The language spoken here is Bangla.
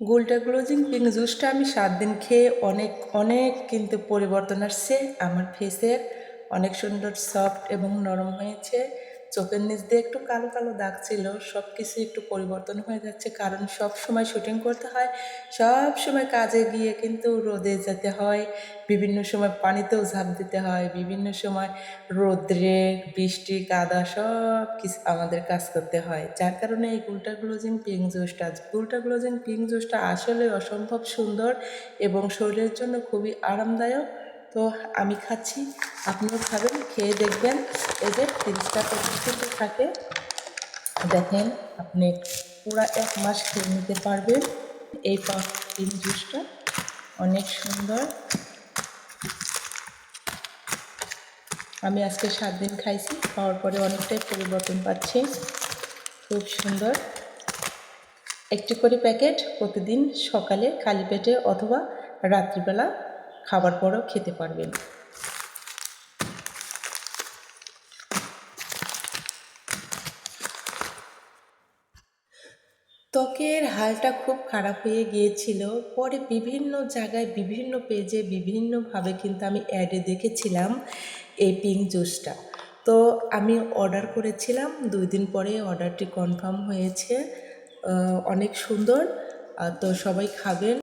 গোলটা গ্লোজিং পিং জুসটা আমি সাত দিন খেয়ে অনেক অনেক কিন্তু পরিবর্তন আসছে। আমার ফেসের অনেক সুন্দর সফট এবং নরম হয়েছে। চোখের নিচ দিয়ে একটু কালো কালো দাগ ছিল সব কিছু একটু পরিবর্তন হয়ে যাচ্ছে, কারণ সব সময় শুটিং করতে হয়, সব সময় কাজে গিয়ে কিন্তু রোদে যেতে হয়, বিভিন্ন সময় পানিতেও ঝাঁপ দিতে হয়, বিভিন্ন সময় রোদ্রে, বৃষ্টি কাদা সব কিছু আমাদের কাজ করতে হয়, যার কারণে এই গুলটা গ্লোজিং পিঙ্ক জুসটা গুলটা গ্লোজিং পিঙ্ক জুসটা আসলে অসম্ভব সুন্দর এবং শরীরের জন্য খুবই আরামদায়ক। তো আমি খাচ্ছি। আপনিও খাবেন, খেয়ে দেখবেন। এই যে তিরিশটা পদ্ধতিতে থাকে। দেখেন, আপনি পুরো এক মাস খেয়ে নিতে পারবেন। এই পিঙ্ক জুসটা অনেক সুন্দর। আমি আজকে সাত দিন খাইছি, খাওয়ার পরে অনেকটাই পরিবর্তন পাচ্ছি। খুব সুন্দর। একটি করে প্যাকেট প্রতিদিন সকালে খালি পেটে অথবা রাত্রিবেলা খাবার পরেও খেতে পারবেন। ত্বকের হালটা খুব খারাপ হয়ে গিয়েছিল। পরে বিভিন্ন জায়গায়, বিভিন্ন পেজে বিভিন্নভাবে কিন্তু আমি অ্যাডে দেখেছিলাম এই পিঙ্ক জুসটা তো আমি অর্ডার করেছিলাম। দুই দিন পরে অর্ডারটি কনফার্ম হয়েছে। অনেক সুন্দর। তো সবাই খাবেন।